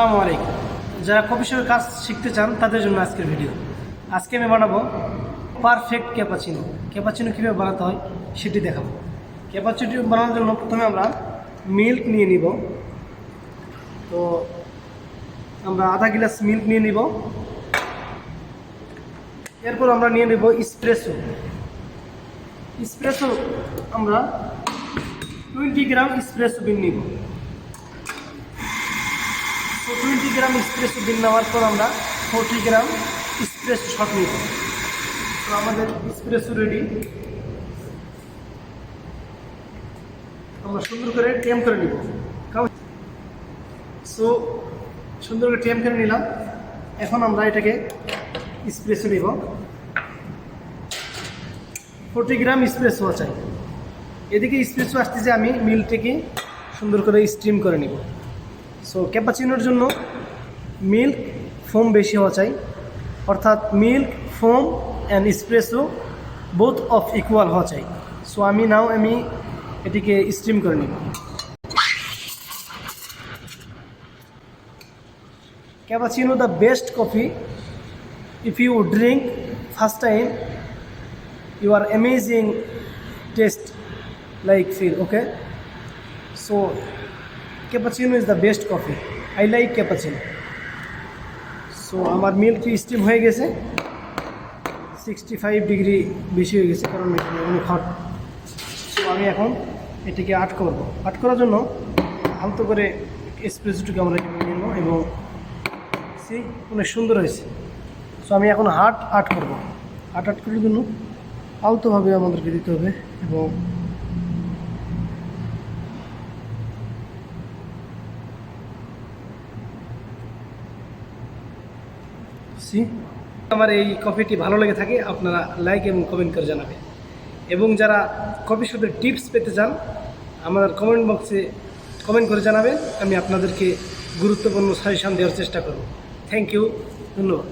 আসসালামু আলাইকুম। যারা শপের কাজ শিখতে চান, তাদের জন্য আজকের ভিডিও। আজকে আমি বানাবো পারফেক্ট ক্যাপাচিনো ক্যাপাচিনো কীভাবে বানাতে হয়, সেটি দেখাবো। ক্যাপাচিনো বানানোর জন্য প্রথমে আমরা মিল্ক নিয়ে নিব। তো আমরা আধা গ্লাস মিল্ক নিয়ে নিব। এরপর আমরা নিয়ে নেব স্প্রেসো স্প্রেসো আমরা টোয়েন্টি গ্রাম স্প্রেসো বিন নিব তো টোয়েন্টি গ্রাম স্প্রেসো বিল নেওয়ার পর আমরা ফোরটি গ্রাম স্প্রেস শট নিব। তো আমাদের স্প্রেসো রেডি আমরা সুন্দর করে টেম করে নিব। সো সুন্দর করে টেম করে নিলাম। এখন আমরা এটাকে স্প্রেসো নিব। ফোরটি গ্রাম স্প্রেসো চাই। এদিকে স্প্রেসো আসতেছে আমি মিলটিকে সুন্দর করে স্টিম করে নিব। সো ক্যাপাচিনোর জন্য মিল্ক ফোম বেশি হওয়া চাই। অর্থাৎ milk, foam and espresso both of equal হওয়া চাই। সো আমি নাও আমি এটিকে স্টিম করে নিব। Cappuccino the best coffee if you drink first time you are amazing taste like feel, okay? So, cappuccino is the best coffee I like cappuccino so আমার milk steam হয়ে গেছে? সিক্সটি ফাইভ ডিগ্রি বেশি হয়ে গেছে, কারণ এটা hot so আমি এখন এটিকে আট করব। আট করার জন্য হালতো করে এসপ্রেসোটিকে আমরা নেব এবং সি অনেক সুন্দর হয়েছে। সো আমি এখন হাট আট করব। হাট আট করার জন্য আলতোভাবে আমাদেরকে দিতে হবে এবং সি আমার এই কফিটি ভালো লেগে থাকে, আপনারা লাইক এবং কমেন্ট করে জানাবেন এবং যারা কফি শপের টিপস পেতে চান আমার কমেন্ট বক্সে কমেন্ট করে জানাবেন। আমি আপনাদেরকে গুরুত্বপূর্ণ সাজেশান দেওয়ার চেষ্টা করব। থ্যাংক ইউ ধন্যবাদ।